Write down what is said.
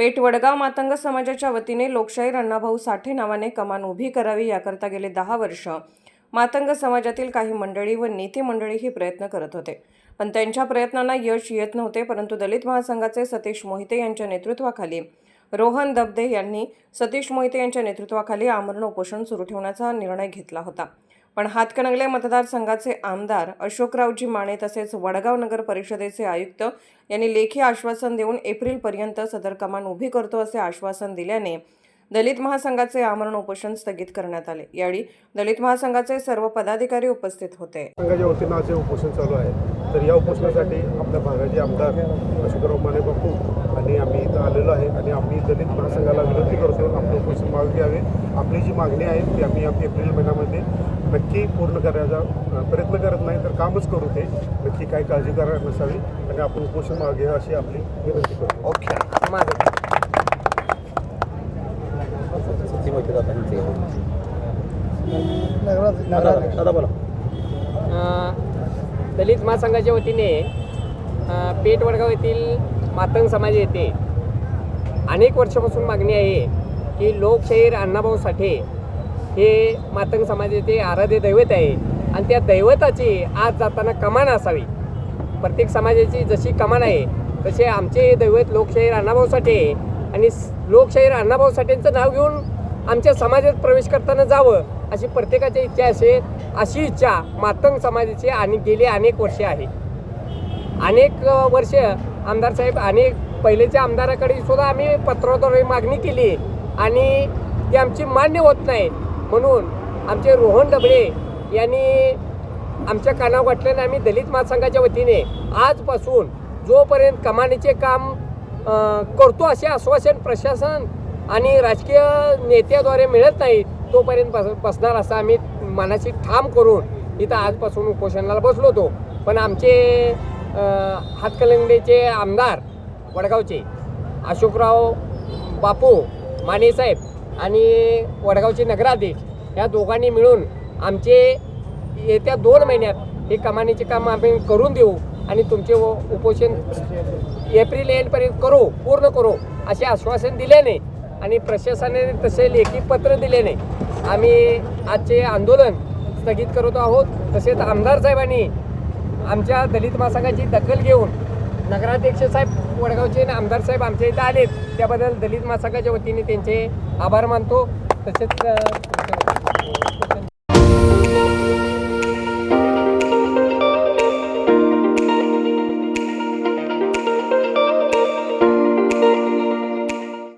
पेठ वडगाव मातंग समाजाच्या वतीने लोकशाहीर अण्णाभाऊ साठे नावाने कमान उभी करावी याकरता गेले दहा वर्ष. मातंग समाजातील काही मंडळी व नेते मंडळीही प्रयत्न करत होते. पण त्यांच्या प्रयत्नांना यश येत नव्हते परंतु दलित महासंघाचे सतीश मोहिते यांच्या नेतृत्वाखाली रोहन दबदे यांनी सतीश मोहिते यांच्या नेतृत्वाखाली आमरण उपोषण सुरू ठेवण्याचा निर्णय घेतला होता. पण हातकणंगले मतदारसंघाचे आमदार अशोकरावजी माने तसेच वडगाव नगर परिषदेचे आयुक्त यांनी लेखी आश्वासन देऊन एप्रिलपर्यंत सदर कमान उभी करतो असे आश्वासन दिल्याने दलित महासंघाचे आमरण उपोषण स्थगित करण्यात आले. यावेळी दलित महासंघाचे सर्व पदाधिकारी उपस्थित होते. संघाच्या वतीनं उपोषण चालू आहे. तर या उपोषणासाठी आपल्या भागाचे आमदार अशोकराव माने बापू आणि आम्ही इथं आलेलो आहे आणि आम्ही दलित महासंघाला विनंती करतो आपलं उपोषण मागे घ्यावे. आपली जी मागणी आहे ती आम्ही आम्ही एप्रिल महिन्यामध्ये नक्की पूर्ण करायचा प्रयत्न करत नाही तर कामच करू ते नक्की काही काळजी करायला नसावी आणि आपण उपोषण मागे अशी आपली विनंती करतो. ओके. दलित महासंघाच्या वतीने पेठ वडगाव येथील मातंग समाज येथे अनेक वर्षापासून मागणी आहे की लोकशाहीर अण्णाभाऊ साठे हे मातंग समाजाचे आराध्य दैवत आहे. आणि त्या दैवताची आज जाताना कमान असावी. प्रत्येक समाजाची जशी कमान आहे तसे आमचे दैवत लोकशाहीर अण्णाभाऊ साठे आहे. आणि लोकशाहीर अण्णाभाऊ साठेंचं नाव घेऊन आमच्या समाजात प्रवेश करताना जावं अशी प्रत्येकाची इच्छा असेल अशी इच्छा मातंग समाजाची आणि गेली अनेक वर्षे आहे. अनेक वर्ष आमदार साहेब अनेक पहिलेच्या आमदाराकडे सुद्धा आम्ही पत्राद्वारे मागणी केली. आणि ती आमची मान्य होत नाही. म्हणून आमचे रोहन डबळे यांनी आमच्या कानावर वाटल्याने आम्ही दलित महासंघाच्या वतीने आजपासून जोपर्यंत कमानीचे काम करतो असे आश्वासन प्रशासन आणि राजकीय नेत्याद्वारे मिळत नाही तोपर्यंत बस बसणार असं आम्ही मनाची ठाम करून इथं आजपासून उपोषणाला बसलो होतो. पण आमचे हातकलंगडेचे आमदार वडगावचे अशोकराव बापू मानेसाहेब आणि वडगावचे नगराध्यक्ष या दोघांनी मिळून आमचे येत्या दोन महिन्यात हे कमानीचे काम आम्ही करून देऊ आणि तुमचे उपोषण एप्रिल एंडपर्यंत करू पूर्ण करू असे आश्वासन दिल्याने आणि प्रशासनाने तसे लेखी पत्र दिल्याने आम्ही आजचे आंदोलन स्थगित करत आहोत. तसेच आमदार साहेबांनी आमच्या दलित महासंघाची दखल घेऊन नगराध्यक्ष साहेब वडगावचे आणि आमदार साहेब आमच्या इथं आलेत. त्याबद्दल दलित महासंघाच्या वतीने त्यांचे आभार मानतो. तसेच